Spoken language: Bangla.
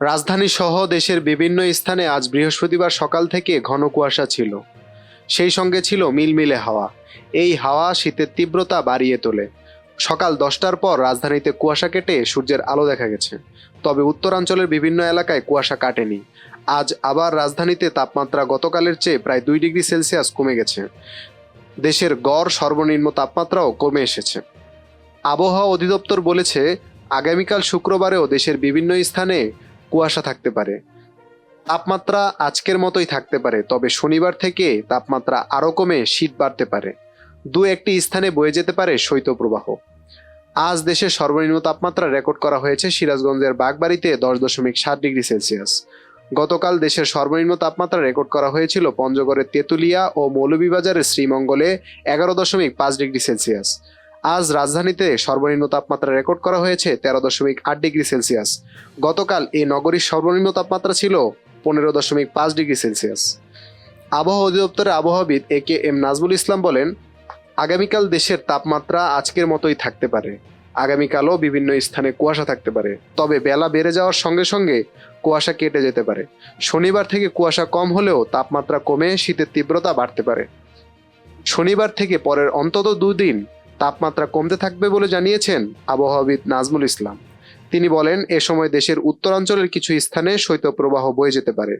রাজধানী সহ দেশের বিভিন্ন স্থানে আজ বৃহস্পতিবার সকাল থেকে ঘন কুয়াশা ছিল। সেই সঙ্গে ছিল মিলমিলে হাওয়া। এই হাওয়া শীতের তীব্রতা বাড়িয়ে তোলে। সকাল দশটার পর রাজধানীতে কুয়াশা কেটে সূর্যের আলো দেখা গেছে। তবে উত্তরাঞ্চলের বিভিন্ন এলাকায় কুয়াশা কাটেনি। আজ আবার রাজধানীতে তাপমাত্রা গতকালের চেয়ে প্রায় দুই ডিগ্রি সেলসিয়াস কমে গেছে। দেশের গড় সর্বনিম্ন তাপমাত্রাও কমে এসেছে। আবহাওয়া অধিদপ্তর বলেছে, আগামীকাল শুক্রবারেও দেশের বিভিন্ন স্থানে কুয়াশা থাকতে পারে। তাপমাত্রা আজকের মতোই থাকতে পারে, তবে শনিবার থেকে তাপমাত্রা আরও কমে শীত বাড়তে পারে। দু একটি স্থানে বয়ে যেতে পারে শৈত্যপ্রবাহ। আজ দেশের সর্বনিম্ন তাপমাত্রা রেকর্ড করা হয়েছে সিরাজগঞ্জের বাগবাড়িতে দশ দশমিক সাত ডিগ্রি সেলসিয়াস। গতকাল দেশের সর্বনিম্ন তাপমাত্রা রেকর্ড করা হয়েছিল পঞ্চগড়ের তেঁতুলিয়া ও মৌলভীবাজারের শ্রীমঙ্গলে এগারো দশমিক পাঁচ ডিগ্রি সেলসিয়াস। আজ রাজধানীতে সর্বনিম্ন তাপমাত্রা রেকর্ড করা হয়েছে তেরো দশমিক আট ডিগ্রি সেলসিয়াস। গতকাল এই নগরীর সর্বনিম্ন তাপমাত্রা ছিল পনেরো দশমিক পাঁচ ডিগ্রি সেলসিয়াস। আবহাওয়া অধিদপ্তরের আবহাওয়াবিদ এ কে এম নাজমুল ইসলাম বলেন, আগামীকাল দেশের তাপমাত্রা আজকের মতোই থাকতে পারে। আগামীকালও বিভিন্ন স্থানে কুয়াশা থাকতে পারে। তবে বেলা বেড়ে যাওয়ার সঙ্গে সঙ্গে কুয়াশা কেটে যেতে পারে। শনিবার থেকে কুয়াশা কম হলেও তাপমাত্রা কমে শীতের তীব্রতা বাড়তে পারে। শনিবার থেকে পরের অন্তত দুদিন তাপমাত্রা কমতে থাকবে বলে জানিয়েছেন আবহাওয়াবিদ নাজমুল ইসলাম। তিনি বলেন, এ সময় দেশের উত্তরাঞ্চলের কিছু স্থানে শৈত্যপ্রবাহ বয়ে যেতে পারে।